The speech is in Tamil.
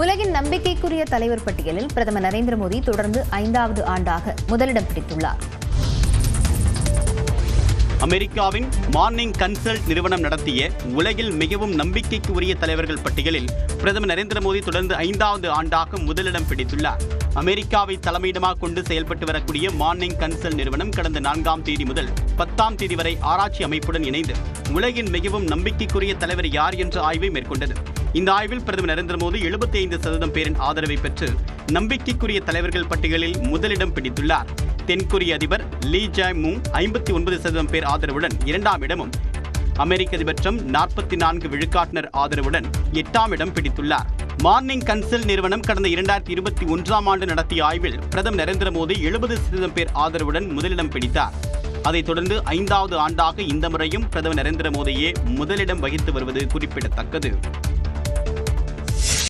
உலகின் நம்பிக்கைக்குரிய தலைவர் பட்டியலில் பிரதமர் நரேந்திர மோடி தொடர்ந்து ஐந்தாவது ஆண்டாக முதலிடம் பிடித்துள்ளார். அமெரிக்காவின் மார்னிங் கன்சல்ட் நிறுவனம் நடத்திய உலகில் மிகவும் நம்பிக்கைக்கு உரிய தலைவர்கள் பட்டியலில் பிரதமர் நரேந்திர மோடி தொடர்ந்து ஐந்தாவது ஆண்டாக முதலிடம் பிடித்துள்ளார். அமெரிக்காவை தலைமையிடமாக கொண்டு செயல்பட்டு வரக்கூடிய மார்னிங் கன்சல் நிறுவனம் கடந்த நான்காம் தேதி முதல் பத்தாம் தேதி வரை ஆராய்ச்சி அமைப்புடன் இணைந்து உலகின் மிகவும் நம்பிக்கைக்குரிய தலைவர் யார் என்ற ஆய்வை மேற்கொண்டது. இந்த ஆய்வில் பிரதமர் நரேந்திர மோடி எழுபத்தி ஐந்து சதவீதம் பேரின் ஆதரவை பெற்று நம்பிக்கைக்குரிய தலைவர்கள் பட்டியலில் முதலிடம் பிடித்துள்ளார். தென்கொரிய அதிபர் லீ ஜாய் மூங் ஐம்பத்தி ஒன்பது சதவீதம் பேர் ஆதரவுடன் இரண்டாம் இடமும் அமெரிக்க அதிபர் ட்ரம்ப் நாற்பத்தி நான்கு விழுக்காட்டினர் ஆதரவுடன் எட்டாம் இடம் பிடித்துள்ளார். மார்னிங் கன்சல் நிறுவனம் கடந்த இரண்டாயிரத்தி இருபத்தி ஒன்றாம் ஆண்டு நடத்திய ஆய்வில் பிரதமர் நரேந்திர மோடி எழுபது சதவீதம் பேர் ஆதரவுடன் முதலிடம் பிடித்தார். அதைத் தொடர்ந்து ஐந்தாவது ஆண்டாக இந்த முறையும் பிரதமர் நரேந்திர மோடியே முதலிடம் வகித்து வருவது குறிப்பிடத்தக்கது.